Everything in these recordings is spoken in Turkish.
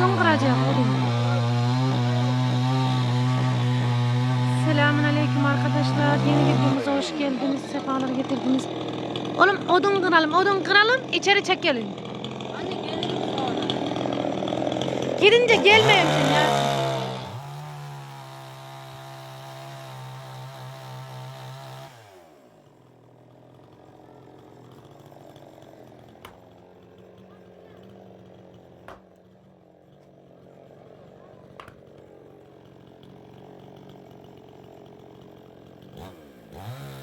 Odun kıracak odun. Selamun aleyküm arkadaşlar. Yeni videomuza hoş geldiniz. Sefalar getirdiniz. Oğlum odun kıralım, odun kıralım. içeri çekelim. Anne gelirim sonra. Girince gelmeyin sen ya.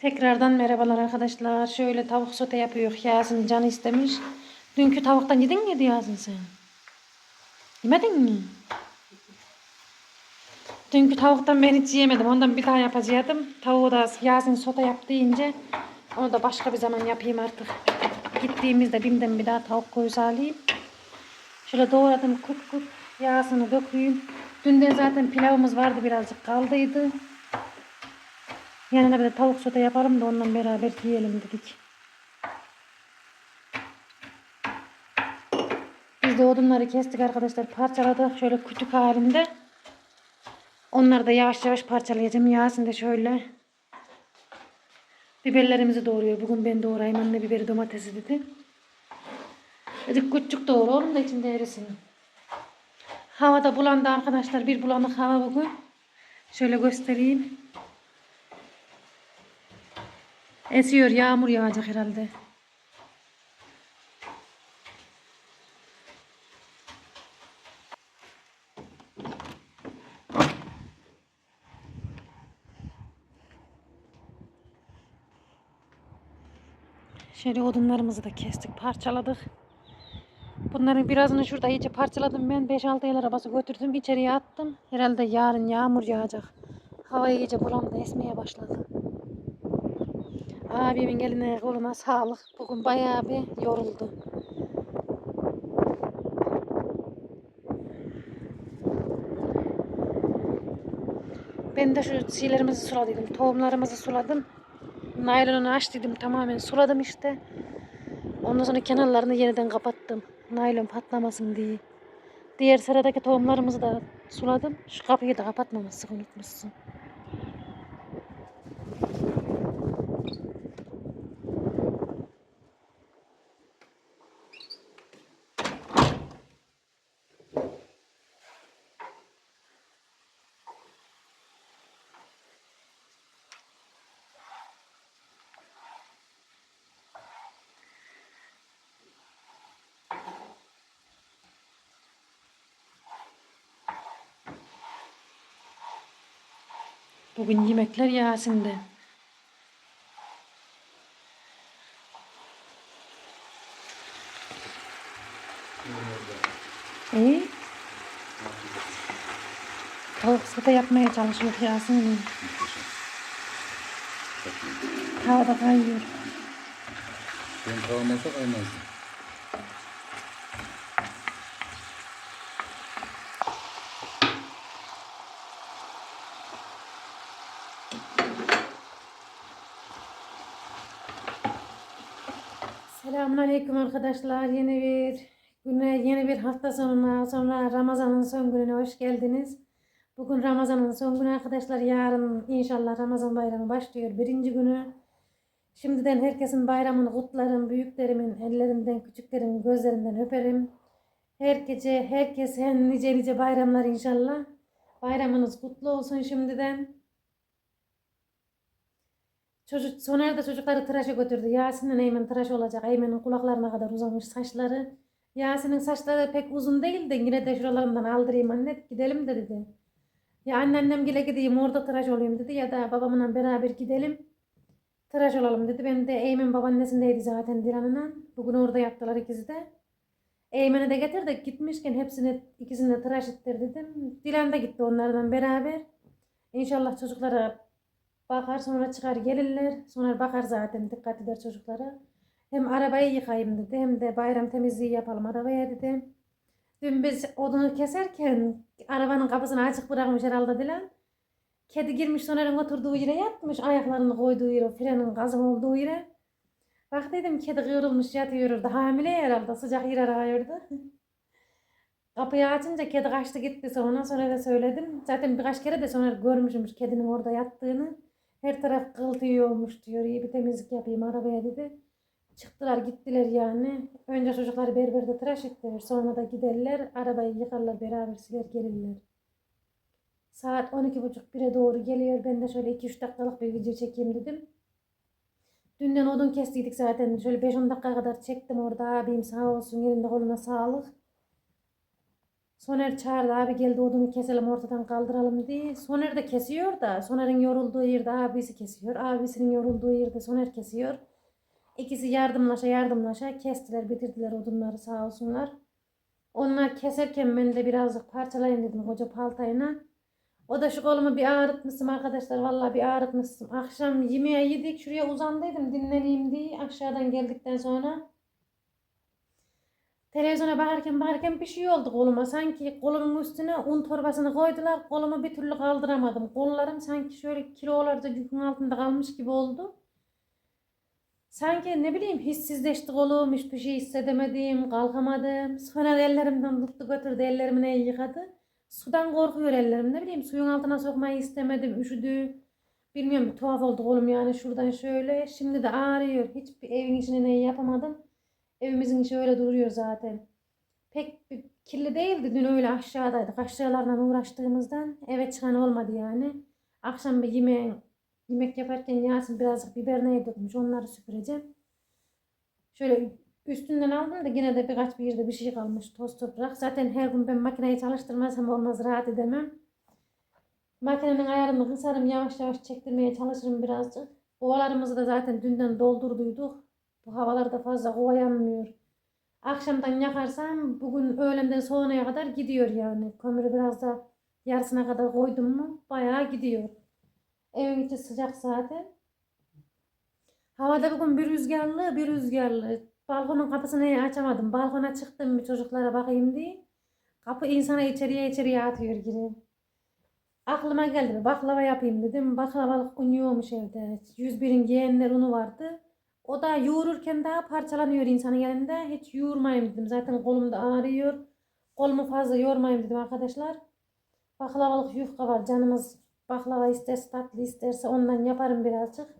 Tekrardan merhabalar arkadaşlar. Şöyle tavuk sote yapıyor. Yasin canı istemiş. Dünkü tavuktan yedin miydi Yasin sen? Yemedin mi? Dünkü tavuktan ben hiç yemedim. Ondan bir daha yapacaktım. Tavuğu da Yasin sote yap Onu da başka bir zaman yapayım artık. Gittiğimizde bimden bir daha tavuk koyusu alayım. Şöyle doğradım kut kut yağsını dökeyim. Dünden zaten pilavımız vardı birazcık kaldıydı. Yanına bir de tavuk sote yapalım da onunla beraber yiyelim dedik. Biz de odunları kestik arkadaşlar parçaladık şöyle küçük halinde. Onları da yavaş yavaş parçalayacağım. Yasin de şöyle biberlerimizi doğruyor. Bugün ben doğrayayım anne biberi domatesi dedi. Dedik küçük doğru oğlum da içinde erisin. Hava da bulandı arkadaşlar. Bir bulanık hava bugün. Şöyle göstereyim. Esiyor yağmur yağacak herhalde. Şöyle odunlarımızı da kestik, parçaladık. Bunların birazını şurada iyice parçaladım ben. 5-6 el arabası götürdüm, içeriye attım. Herhalde yarın yağmur yağacak. Hava iyice bulandı, esmeye başladı. Abimin eline koluna sağlık. Bugün bayağı bir yoruldu. Ben de şu şeylerimizi suladıydım. Tohumlarımızı suladım. Naylonu açtıydım tamamen suladım işte. Ondan sonra kenarlarını yeniden kapattım. Naylon patlamasın diye. Diğer sıradaki tohumlarımızı da suladım. Şu kapıyı da kapatmamışsın unutmuşsun. Bugün yemekler Yasin'de. İyi. Tavuk sote yapmaya çalışıyor Yasin'in. Havada kayıyor. Ben kavurmasa kaymaz. Selamünaleyküm arkadaşlar. Yeni bir güne, yeni bir hafta sonuna, sonra Ramazan'ın son gününe hoş geldiniz. Bugün Ramazan'ın son günü arkadaşlar. Yarın inşallah Ramazan bayramı başlıyor. Birinci günü. Şimdiden herkesin bayramını kutlarım. Büyüklerimin ellerinden, küçüklerimin gözlerinden öperim. Herkese, herkese nice nice bayramlar inşallah. Bayramınız kutlu olsun şimdiden. Çocuk, Soner de çocukları tıraşa götürdü. Yasin'le Eymen tıraş olacak. Eymen'in kulaklarına kadar uzamış saçları. Yasin'in saçları pek uzun değil de yine de şuralarından aldırayım anne gidelim de dedi. Ya anneannem gile gideyim orada tıraş olayım dedi ya da babamla beraber gidelim. Tıraş olalım dedi. Ben de Eymen babaannesindeydi zaten Dilan'la. Bugün orada yaptılar ikisi de. Eymen'i de getir de gitmişken hepsini ikisini de tıraş ettir dedim. Dilan da gitti onlardan beraber. İnşallah çocuklara bakar sonra çıkar gelirler. Sonra bakar zaten dikkat eder çocuklara. Hem arabayı yıkayayım dedi hem de bayram temizliği yapalım arabaya dedi. Dün biz odunu keserken arabanın kapısını açık bırakmış herhalde Dilan. Kedi girmiş Soner'in oturduğu yere yatmış. Ayaklarını koyduğu yere, frenin gazın olduğu yere. Bak dedim kedi kıvrılmış yatıyor orada. Hamile herhalde sıcak yer arıyordu. Kapıyı açınca kedi kaçtı gitti sonra. Sonra da söyledim. Zaten birkaç kere de sonra görmüşmüş kedinin orada yattığını. Her taraf kıltıyor olmuş diyor. İyi bir temizlik yapayım arabaya dedi. Çıktılar gittiler yani. Önce çocukları berberde tıraş ettiler. Sonra da giderler. Arabayı yıkarlar beraber siler gelirler. Saat 12.30-1'e doğru geliyor. Ben de şöyle 2-3 dakikalık bir video çekeyim dedim. Dünden odun kestiydik zaten. Şöyle 5-10 dakika kadar çektim orada. Abim sağ olsun elinde koluna sağlık. Soner çağırdı abi geldi odunu keselim ortadan kaldıralım diye. Soner de kesiyor da Soner'in yorulduğu yerde abisi kesiyor. Abisinin yorulduğu yerde Soner kesiyor. İkisi yardımlaşa yardımlaşa kestiler bitirdiler odunları sağ olsunlar. Onlar keserken ben de birazcık parçalayayım dedim koca paltayla. O da şu kolumu bir ağrıtmışım arkadaşlar. Vallahi bir ağrıtmışım. Akşam yemeğe yedik. Şuraya uzandıydım dinleneyim diye. Aşağıdan geldikten sonra. Televizyona bakarken bakarken bir şey oldu koluma. Sanki kolumun üstüne un torbasını koydular. Kolumu bir türlü kaldıramadım. Kollarım sanki şöyle kilolarca yükün altında kalmış gibi oldu. Sanki ne bileyim hissizleşti kolum. Hiçbir şey hissedemedim. Kalkamadım. Sonra ellerimden tuttu götürdü. Ellerimi ne yıkadı. Sudan korkuyor ellerim. Ne bileyim suyun altına sokmayı istemedim. Üşüdü. Bilmiyorum tuhaf oldu kolum yani şuradan şöyle. Şimdi de ağrıyor. Hiçbir evin içine ne yapamadım. Evimizin içi öyle duruyor zaten. Pek kirli değildi. Dün öyle aşağıdaydık. Aşağılardan uğraştığımızdan eve çıkan olmadı yani. Akşam bir yemeğin, yemek yaparken Yasin birazcık biber neye dökmüş. Onları süpüreceğim. Şöyle üstünden aldım da yine de birkaç bir yerde bir şey kalmış. Toz toprak. Zaten her gün ben makineyi çalıştırmazsam olmaz. Rahat edemem. Makinenin ayarını kısarım. Yavaş yavaş çektirmeye çalışırım birazcık. Kovalarımızı da zaten dünden doldurduyduk. Bu havalarda fazla kova. Akşamdan yakarsam bugün öğlenden sonraya kadar gidiyor yani. Kömürü biraz da yarısına kadar koydum mu bayağı gidiyor. Evin içi sıcak zaten. Havada bugün bir rüzgarlı bir rüzgarlı. Balkonun kapısını açamadım. Balkona çıktım bir çocuklara bakayım diye. Kapı insana içeriye içeriye atıyor gibi. Aklıma geldi baklava yapayım dedim. Baklavalık un yoğmuş evde. 101'in yeğenler unu vardı. O da yoğururken daha parçalanıyor insanın elinde. Hiç yoğurmayayım dedim. Zaten kolum da ağrıyor. Kolumu fazla yormayayım dedim arkadaşlar. Baklavalık yufka var. Canımız baklava isterse tatlı isterse ondan yaparım birazcık.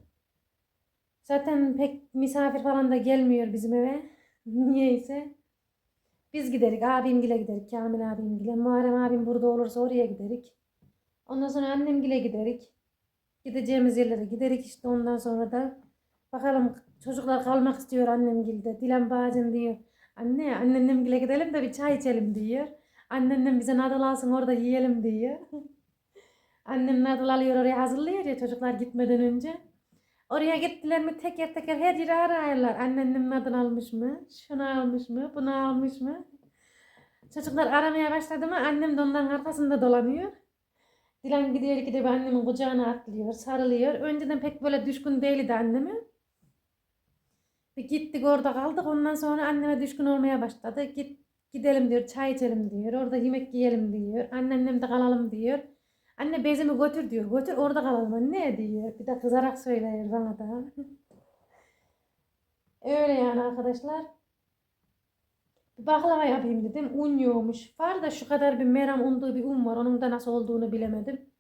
Zaten pek misafir falan da gelmiyor bizim eve. Niyeyse. Biz giderik. Abimgile giderik. Kamil abimgile. Muharrem abim burada olursa oraya giderik. Ondan sonra annemgile giderik. Gideceğimiz yerlere giderik işte ondan sonra da bakalım çocuklar kalmak istiyor annemgilde. Dilan bazen diyor. Anne anneannemgile gidelim de bir çay içelim diyor. Anneannem bize nadal alsın orada yiyelim diyor. Annem nadal alıyor oraya hazırlıyor ya çocuklar gitmeden önce. Oraya gittiler mi teker teker her yeri ararlar. Anneannem nadal almış mı? Şunu almış mı? Bunu almış mı? Çocuklar aramaya başladı mı annem de onların arkasında dolanıyor. Dilan gidiyor gidip annemin kucağına atlıyor, sarılıyor. Önceden pek böyle düşkün değildi anneme. Bir gittik orada kaldık. Ondan sonra anneme düşkün olmaya başladı. Git gidelim diyor, çay içelim diyor. Orada yemek yiyelim diyor. Anneannem de kalalım diyor. Anne bezimi götür diyor. Götür orada kalalım anne diyor. Bir de kızarak söylüyor bana da. Öyle yani arkadaşlar. Bir baklava yapayım dedim. Un yoğmuş. Var da şu kadar bir meram unduğu bir un var. Onun da nasıl olduğunu bilemedim.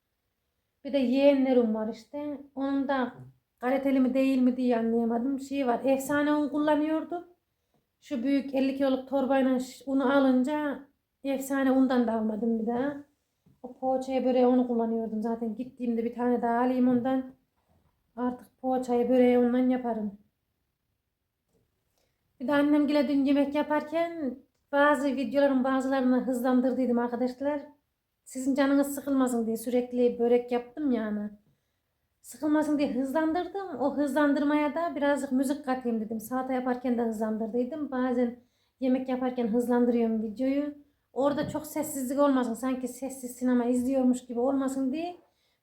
Bir de yeğenlerim var işte. Onun da kaliteli mi değil mi diye anlayamadım. Şey var. Efsane un kullanıyordum. Şu büyük 50 kiloluk torbayla unu alınca efsane undan da almadım bir daha. O poğaçaya böreğe onu kullanıyordum. Zaten gittiğimde bir tane daha alayım ondan. Artık poğaçayı böreği ondan yaparım. Bir de annemgile dün yemek yaparken bazı videoların bazılarını hızlandırdıydım arkadaşlar. Sizin canınız sıkılmasın diye sürekli börek yaptım yani. Sıkılmasın diye hızlandırdım. O hızlandırmaya da birazcık müzik katayım dedim. Salata yaparken de hızlandırdıydım. Bazen yemek yaparken hızlandırıyorum videoyu. Orada çok sessizlik olmasın. Sanki sessiz sinema izliyormuş gibi olmasın diye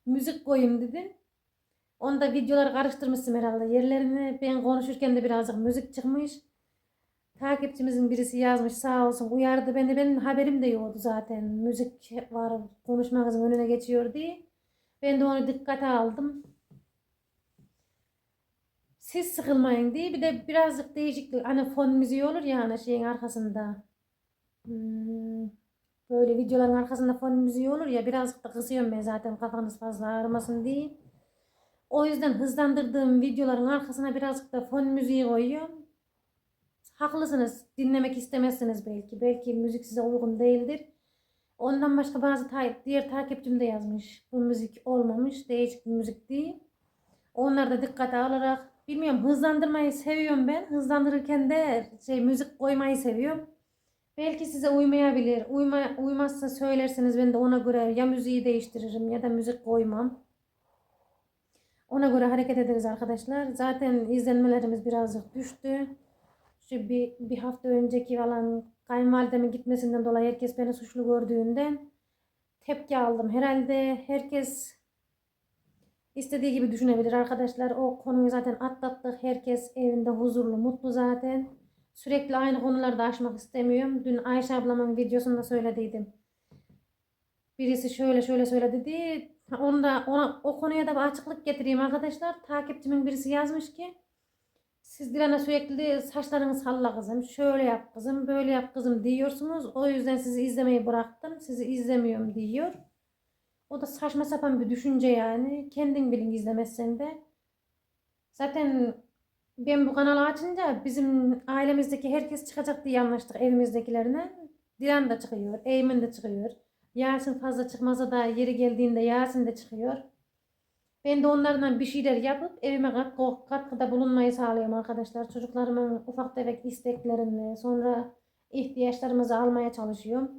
müzik koyayım dedim. Onda videoları karıştırmışsın herhalde. Yerlerini ben konuşurken de birazcık müzik çıkmış. Takipçimizin birisi yazmış sağ olsun uyardı beni. Benim haberim de yoktu zaten. Müzik var konuşmamızın önüne geçiyor diye. Ben de onu dikkate aldım. Siz sıkılmayın diye bir de birazcık değişiklik. Hani fon müziği olur ya hani şeyin arkasında. Hmm, böyle videoların arkasında fon müziği olur ya birazcık da kısıyorum ben zaten kafanız fazla ağrımasın diye. O yüzden hızlandırdığım videoların arkasına birazcık da fon müziği koyuyorum. Haklısınız. Dinlemek istemezsiniz belki. Belki müzik size uygun değildir. Ondan başka bazı ta- diğer takipçim de yazmış. Bu müzik olmamış. Değişik bir müzik değil. Onları da dikkate alarak bilmiyorum hızlandırmayı seviyorum ben. Hızlandırırken de şey müzik koymayı seviyorum. Belki size uymayabilir. Uyma, uymazsa söylerseniz ben de ona göre ya müziği değiştiririm ya da müzik koymam. Ona göre hareket ederiz arkadaşlar. Zaten izlenmelerimiz birazcık düştü. Şu bir, bir hafta önceki falan kayınvalidemin gitmesinden dolayı herkes beni suçlu gördüğünden tepki aldım. Herhalde herkes istediği gibi düşünebilir arkadaşlar. O konuyu zaten atlattık. Herkes evinde huzurlu, mutlu zaten. Sürekli aynı konularda aşmak istemiyorum. Dün Ayşe ablamın videosunda söylediydim. Birisi şöyle şöyle söyledi diye. Onda ona o konuya da bir açıklık getireyim arkadaşlar. Takipçimin birisi yazmış ki siz Dilan'a sürekli saçlarını salla kızım, şöyle yap kızım, böyle yap kızım diyorsunuz. O yüzden sizi izlemeyi bıraktım. Sizi izlemiyorum diyor. O da saçma sapan bir düşünce yani. Kendin bilin izlemezsen de. Zaten ben bu kanalı açınca bizim ailemizdeki herkes çıkacak diye anlaştık evimizdekilerine. Dilan da çıkıyor, Eymen de çıkıyor. Yasin fazla çıkmasa da yeri geldiğinde Yasin de çıkıyor. Ben de onlardan bir şeyler yapıp evime katkı, katkıda bulunmayı sağlıyorum arkadaşlar. Çocuklarımın ufak tefek isteklerini, sonra ihtiyaçlarımızı almaya çalışıyorum.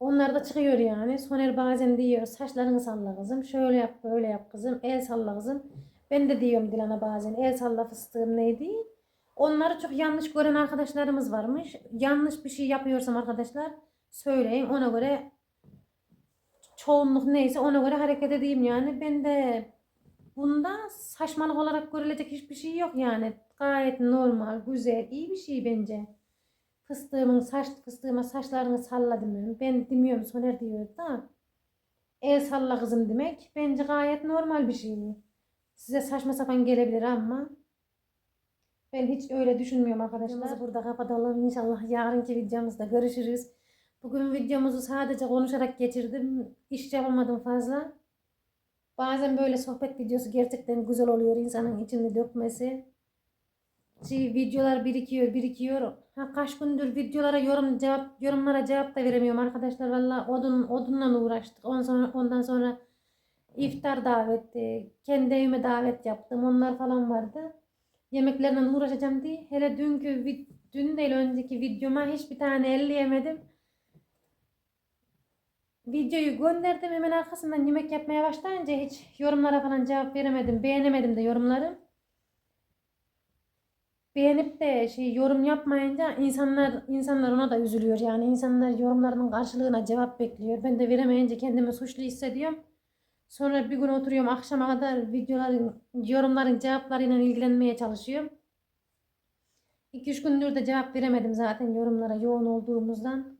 Onlar da çıkıyor yani. Soner bazen diyor saçlarını salla kızım. Şöyle yap böyle yap kızım. El salla kızım. Ben de diyorum Dilan'a bazen el salla fıstığım neydi. Onları çok yanlış gören arkadaşlarımız varmış. Yanlış bir şey yapıyorsam arkadaşlar söyleyin. Ona göre çoğunluk neyse ona göre hareket edeyim yani. Ben de bunda saçmalık olarak görülecek hiçbir şey yok yani. Gayet normal, güzel, iyi bir şey bence. Fıstığımın saç fıstığıma saçlarını salla demiyorum. Ben demiyorum Soner diyor da. El salla kızım demek bence gayet normal bir şey. Size saçma sapan gelebilir ama ben hiç öyle düşünmüyorum arkadaşlar. Videomuzu burada kapatalım. İnşallah yarınki videomuzda görüşürüz. Bugün videomuzu sadece konuşarak geçirdim. İş yapamadım fazla. Bazen böyle sohbet videosu gerçekten güzel oluyor insanın içini dökmesi. Şey, videolar birikiyor, birikiyor. Ha, kaç gündür videolara yorum cevap yorumlara cevap da veremiyorum arkadaşlar. Valla odun odunla uğraştık. Ondan sonra ondan sonra iftar daveti, kendi evime davet yaptım. Onlar falan vardı. Yemeklerle uğraşacağım diye. Hele dünkü dün değil önceki videoma hiçbir tane elleyemedim. Videoyu gönderdim hemen arkasından yemek yapmaya başlayınca hiç yorumlara falan cevap veremedim. Beğenemedim de yorumları. Beğenip de şey yorum yapmayınca insanlar insanlar ona da üzülüyor. Yani insanlar yorumlarının karşılığına cevap bekliyor. Ben de veremeyince kendimi suçlu hissediyorum. Sonra bir gün oturuyorum akşama kadar videoların, yorumların cevaplarıyla ilgilenmeye çalışıyorum. 2-3 gündür de cevap veremedim zaten yorumlara yoğun olduğumuzdan.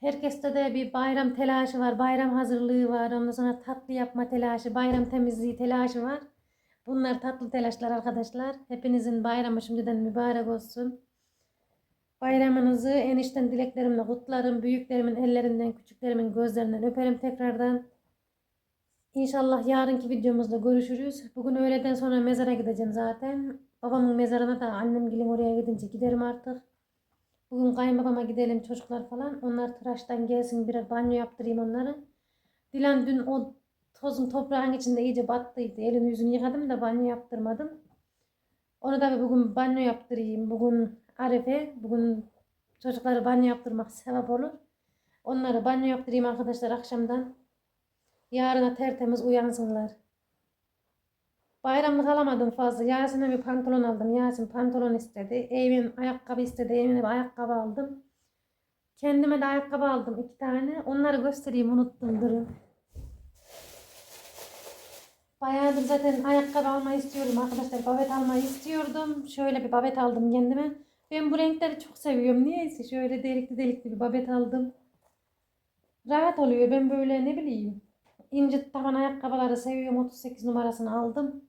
Herkeste de bir bayram telaşı var, bayram hazırlığı var, ondan sonra tatlı yapma telaşı, bayram temizliği telaşı var. Bunlar tatlı telaşlar arkadaşlar. Hepinizin bayramı şimdiden mübarek olsun. Bayramınızı enişten dileklerimle kutlarım. Büyüklerimin ellerinden, küçüklerimin gözlerinden öperim tekrardan. İnşallah yarınki videomuzda görüşürüz. Bugün öğleden sonra mezara gideceğim zaten. Babamın mezarına da annem gelin oraya gidince giderim artık. Bugün kayınbabama gidelim çocuklar falan. Onlar tıraştan gelsin birer banyo yaptırayım onları. Dilan dün o tozun toprağın içinde iyice battıydı. Elini yüzünü yıkadım da banyo yaptırmadım. Onu da bugün banyo yaptırayım. Bugün Arefe. Bugün çocukları banyo yaptırmak sevap olur. Onları banyo yaptırayım arkadaşlar akşamdan. Yarına tertemiz uyansınlar. Bayramlık alamadım fazla. Yasin'e bir pantolon aldım. Yasin pantolon istedi. Eymen ayakkabı istedi. Eymen'e bir ayakkabı aldım. Kendime de ayakkabı aldım iki tane. Onları göstereyim unuttum durun. Bayağıdır zaten ayakkabı almayı istiyorum arkadaşlar. Babet almayı istiyordum. Şöyle bir babet aldım kendime. Ben bu renkleri çok seviyorum. Niyeyse şöyle delikli delikli bir babet aldım. Rahat oluyor. Ben böyle ne bileyim. İnce taban ayakkabıları seviyorum. 38 numarasını aldım.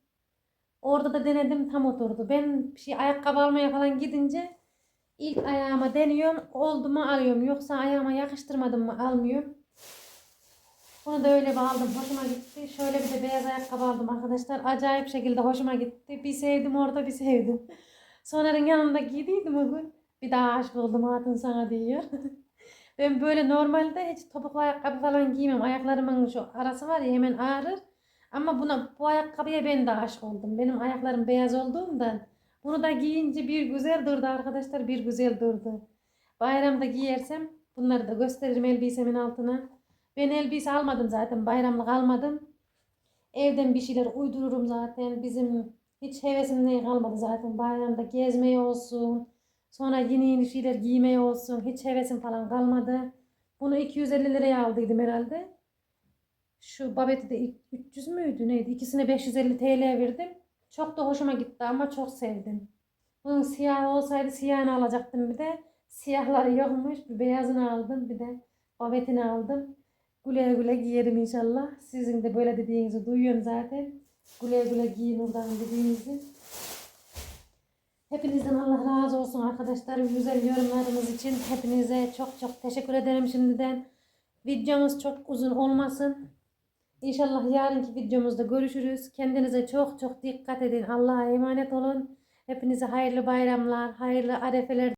Orada da denedim tam oturdu. Ben bir şey ayakkabı almaya falan gidince ilk ayağıma deniyorum. Oldu mu alıyorum. Yoksa ayağıma yakıştırmadım mı almıyorum. Bunu da öyle aldım. Hoşuma gitti. Şöyle bir de beyaz ayakkabı aldım arkadaşlar. Acayip şekilde hoşuma gitti. Bir sevdim orada bir sevdim. Soner'in yanında giydiydim o gün. Bir daha aşık oldum hatun sana diyor. ben böyle normalde hiç topuklu ayakkabı falan giymem. Ayaklarımın şu arası var ya hemen ağrır. Ama buna bu ayakkabıya ben de aşık oldum. Benim ayaklarım beyaz olduğundan. Bunu da giyince bir güzel durdu arkadaşlar. Bir güzel durdu. Bayramda giyersem bunları da gösteririm elbisemin altına. Ben elbise almadım zaten. Bayramlık almadım. Evden bir şeyler uydururum zaten. Bizim hiç hevesim ne kalmadı zaten. Bayramda gezmeye olsun. Sonra yeni yeni şeyler giymeye olsun. Hiç hevesim falan kalmadı. Bunu 250 liraya aldıydım herhalde. Şu babeti de 300 müydü neydi? İkisine 550 TL verdim. Çok da hoşuma gitti ama çok sevdim. Bunun siyahı olsaydı siyahını alacaktım bir de. Siyahları yokmuş. Bir beyazını aldım bir de babetini aldım. Güle güle giyerim inşallah. Sizin de böyle dediğinizi duyuyorum zaten. Güle güle giyin oradan dediğinizi. Hepinizden Allah razı olsun arkadaşlar. Güzel yorumlarınız için hepinize çok çok teşekkür ederim şimdiden. Videomuz çok uzun olmasın. İnşallah yarınki videomuzda görüşürüz. Kendinize çok çok dikkat edin. Allah'a emanet olun. Hepinize hayırlı bayramlar, hayırlı arefeler